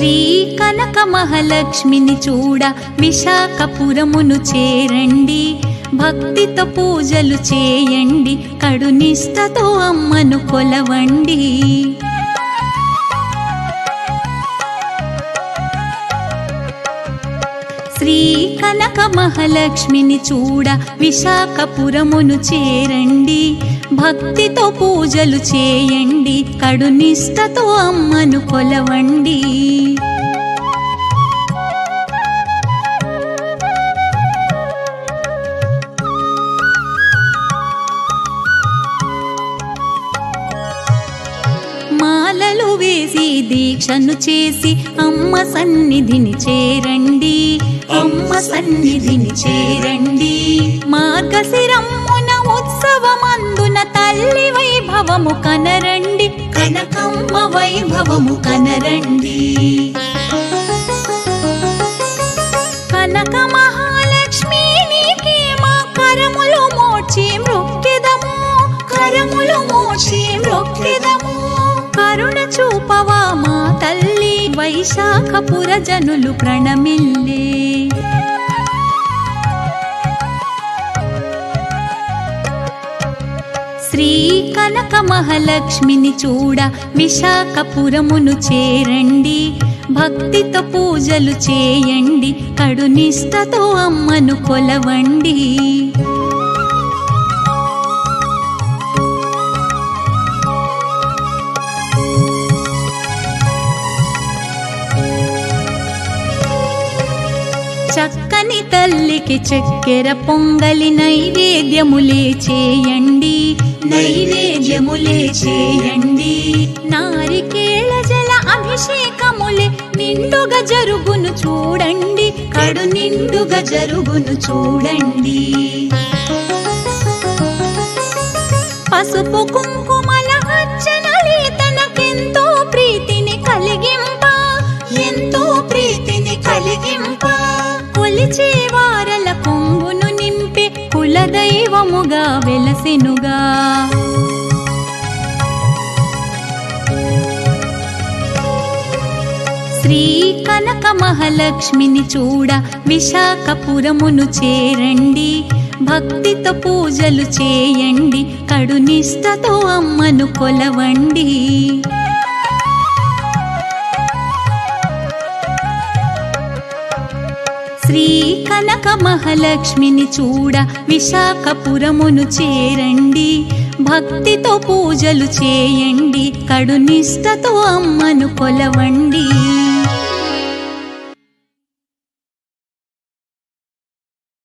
శ్రీ కనక మహాలక్ష్మిని చూడ విశాఖపురమును చేరండి. భక్తితో పూజలు చేయండి. కడునిష్టతో అమ్మను కొలవండి. శ్రీ కనక మహాలక్ష్మిని చూడ విశాఖపురమును చేరండి. భక్తితో పూజలు చేయండి కడునిష్టతో అమ్మను కొలవండి. మాలలు వేసి దీక్షను చేసి అమ్మ సన్నిధిని చేరండి. అమ్మ సన్నిధిని చేరండి. మార్గశిరమ్మున ఉత్సవమందున తల్లి వైభవము కనరండి. కనకమ్మ వైభవము కనరండి. కనక మహాలక్ష్మి నీకే మా కరములు మోచి మృక్కిదము. కరములు మోచి మృక్కిదము. కరుణ చూపవా మా తల్లి వైశాఖపుర జనులు ప్రణమిల్లే. శ్రీ కనక మహాలక్ష్మిని చూడ విశాఖపురమును చేరండి. భక్తితో పూజలు చేయండి. కడునిష్టతో అమ్మను కొలవండి. చక్కని తల్లికి చక్కెర పొంగలి నైవేద్యములే చేయండి. నైవేద్యములే చేయండి. నారికేళ జల అభిషేకములే నిండుగా జరుగును చూడండి. కడు నిండుగా జరుగును చూడండి. పసుపు కుంకుమ కులదైవముగా వెలసెనుగా. శ్రీ కనక మహాలక్ష్మిని చూడ విశాఖపురమును చేరండి. భక్తితో పూజలు చేయండి. కడునిష్టతో అమ్మను కొలవండి. శ్రీ కనక మహాలక్ష్మిని చూడ విశాఖపురమును చేరండి. భక్తితో పూజలు చేయండి. కడునిష్టతో అమ్మను కొలవండి.